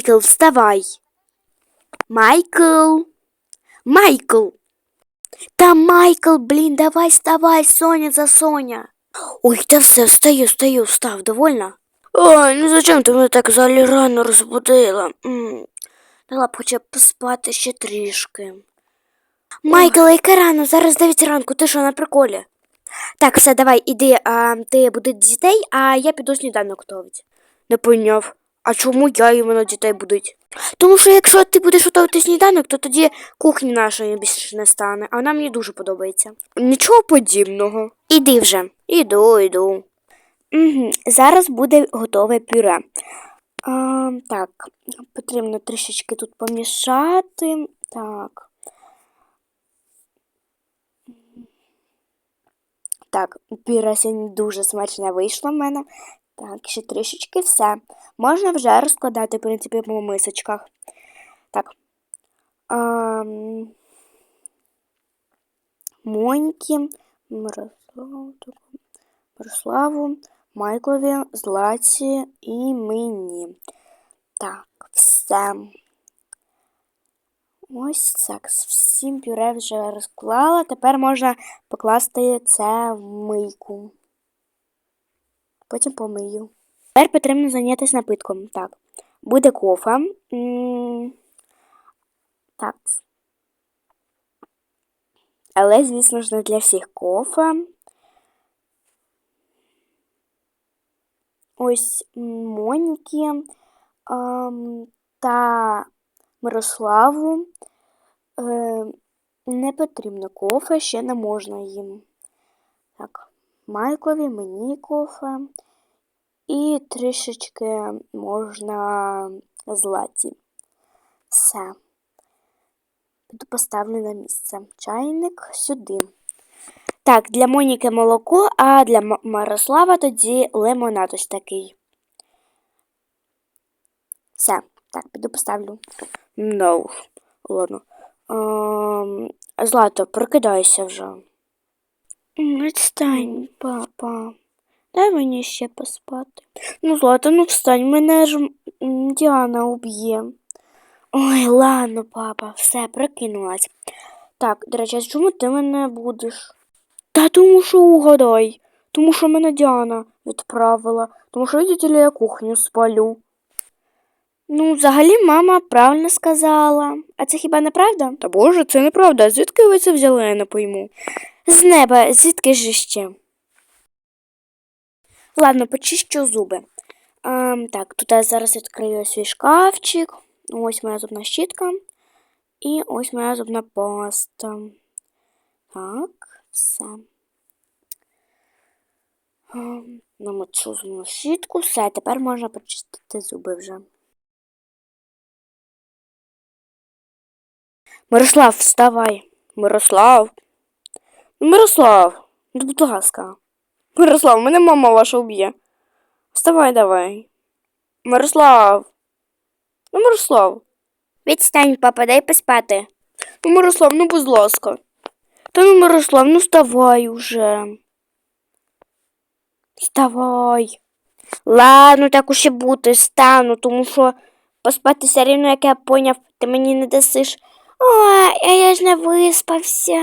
Майкл, вставай. Майкл. Майкл. Та Майкл, блін, давай вставай, Соня за Соня. Ой, та все, встаю, встаю, встав, довольно? Ой, ну зачем ти мене так взагалі рано розбудила? М, Дала б хоча б поспати ще трішки. Майкл, яке рано, зараз 9 ранку, ти що на приколі? Так, все, давай, іди, а, ти будуть дітей, а я піду сніданок готувати. Не поняв. А чому я іменно дітей будуть? Тому що якщо ти будеш готувати сніданок, то тоді кухні нашої більше не стане, а вона мені дуже подобається. Нічого подібного. Іди вже. Іду, іду. Угу. Зараз буде готове пюре. А, так, потрібно трішечки тут помішати. Так. Так, пюре сьогодні дуже смачне вийшло в мене. Так, ще трішечки все. Можна вже розкладати, в принципі, по мисочках. Так. Ам... Моньки, Мирославу, Мирославу, Майклові, Злаці і мені. Так, все. Ось так, всім пюре вже розклала. Тепер можна покласти це в мийку. Потім помию. Тепер потрібно зайнятися напитком. Так, буде кофе. М, Так. Але, звісно ж, не для всіх кофе. Ось Моніки ам, та Мирославу е, не потрібно кофе, ще не можна їм. Так, Майкові, мені кофе. І трішечки можна златі. Все. Піду поставлю на місце. Чайник сюди. Так, для Моніки молоко, а для Мирослава тоді лимонад ось такий. Все. Так, піду поставлю. No. Ладно. Ем, Злато, прокидайся вже. Відстань, папа. Дай мені ще поспати. Ну, Злата, ну встань, мене ж Діана уб'є. Ой, ладно, папа, все, прокинулась. Так, до речі, чому ти мене будеш? Та тому що угадай. Тому що мене Діана відправила. Тому що, видите я кухню спалю. Ну, взагалі, мама правильно сказала. А це хіба не правда? Та боже, це неправда. Звідки ви це взяли, я не пойму. З неба, звідки ж ще? Ладно, почищу зуби. Ем, так, тут я зараз відкрию свій шкафчик. Ось моя зубна щітка. І ось моя зубна паста. Так, все. Ем, Намочу зубну щітку, все, тепер можна почистити зуби вже. Мирослав, вставай. Мирослав. Мирослав, ну, будь ласка. Мирослав, мене мама ваша уб'є. Вставай давай. Мирослав. Ну, Мирослав. Відстань, папа, дай поспати. Ну, Мирослав, ну будь ласка. Та ну, Мирослав, ну вставай уже. Вставай. Ладно, так уж і бути, стану, тому що поспати все рівно, як я поняв, ти мені не дасиш. Ой, а я ж не виспався.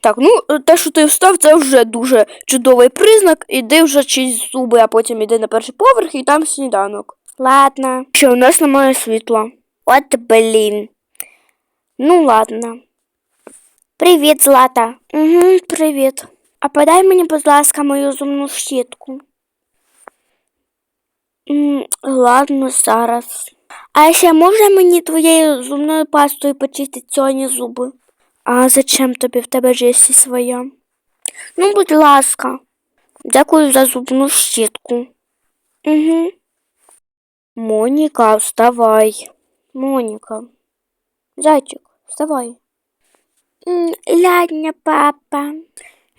Так, ну те, що ти встав, це вже дуже чудовий признак. Іди вже чисть зуби, а потім іди на перший поверх і там сніданок. Ладно. Що у нас немає світла. От блін. Ну ладно. Привіт, Злата. Угу, привіт. А подай мені, будь ласка, мою зубну щітку. М, Ладно, зараз. А ще можна мені твоєю зубною пастою почистити сьогодні зуби? А зачем тобі в тебе ж є своя? Ну, будь ласка. Дякую за зубну щітку. Угу. Моніка, вставай. Моніка. Зайчик, вставай. Ладно, папа.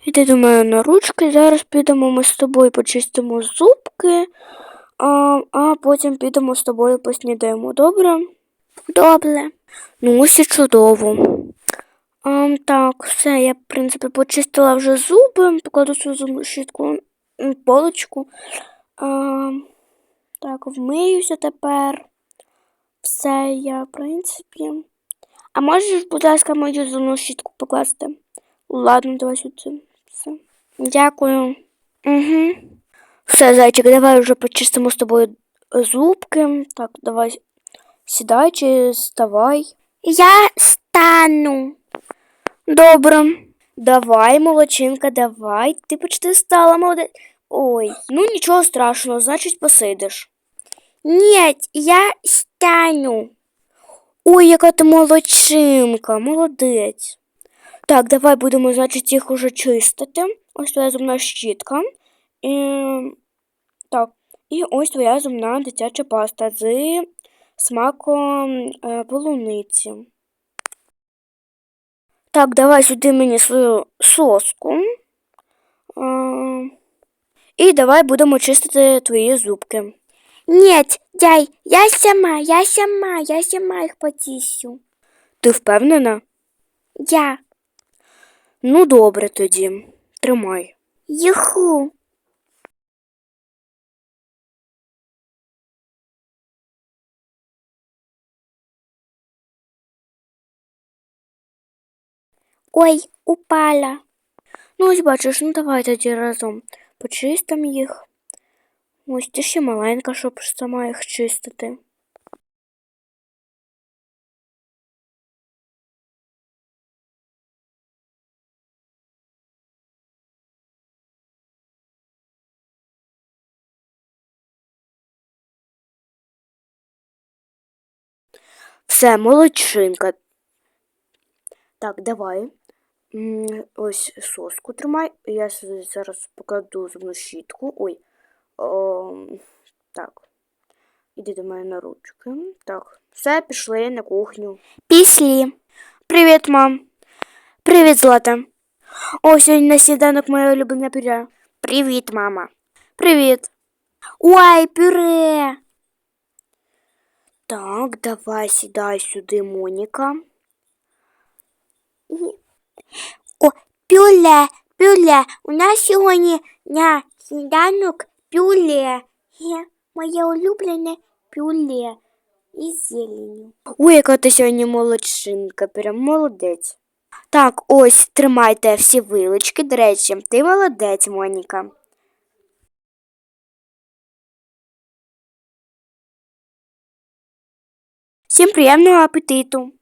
Іди до мене на ручки, зараз підемо ми з тобою почистимо зубки, а, а потім підемо з тобою поснідаємо, добре? Добре. Ну, ось і чудово. А, так, все, я, в принципі, почистила вже зуби, покладу свою зубну щітку полочку. А, так, вмиюся тепер. Все, я, в принципі. А можеш, будь ласка, мою зубну щітку покласти? Ладно, давай сюди. Все. Дякую. Угу. Все, зайчик, давай вже почистимо з тобою зубки. Так, давай сідай чи ставай. Я стану. Добре. Давай, молодчинка, давай. Ти почти стала молодець. Ой, ну нічого страшного, значить посидиш. Ні, я стану. Ой, яка ти молодчинка, молодець. Так, давай будемо, значить, їх уже чистити. Ось твоя зубна щітка. І... Так, і ось твоя зубна дитяча паста з смаком е, полуниці. Так, давай сюди мені свою соску. Е, і давай будемо чистити твої зубки. Нет, дяй, я сама, я сама, я сама їх почищу. Ти впевнена? Я. Ну, добре тоді. Тримай. Юху. Ой, упала. Ну, ось бачиш, ну давай тоді разом почистимо їх. Ось ти ще маленька, щоб сама їх чистити. Все, молодчинка. Так, давай. М, Ось соску тримай. Я сюди зараз покладу зубну щітку. Ой. О, так. Іди до мене на ручки. Так. Все, пішли на кухню. Пішли. Привіт, мам. Привіт, Злата. О, сьогодні на сніданок моє улюблене пюре. Привіт, мама. Привіт. Ой, пюре. Так, давай сідай сюди, Моніка. О, пюле, пюле. У нас сьогодні на сніданок пюле. Є моє улюблене пюле із зеленю. Ой, яка ти сьогодні молодчинка, прям молодець. Так, ось тримайте всі вилочки. До речі, ти молодець, Моніка. Всім приємного апетиту!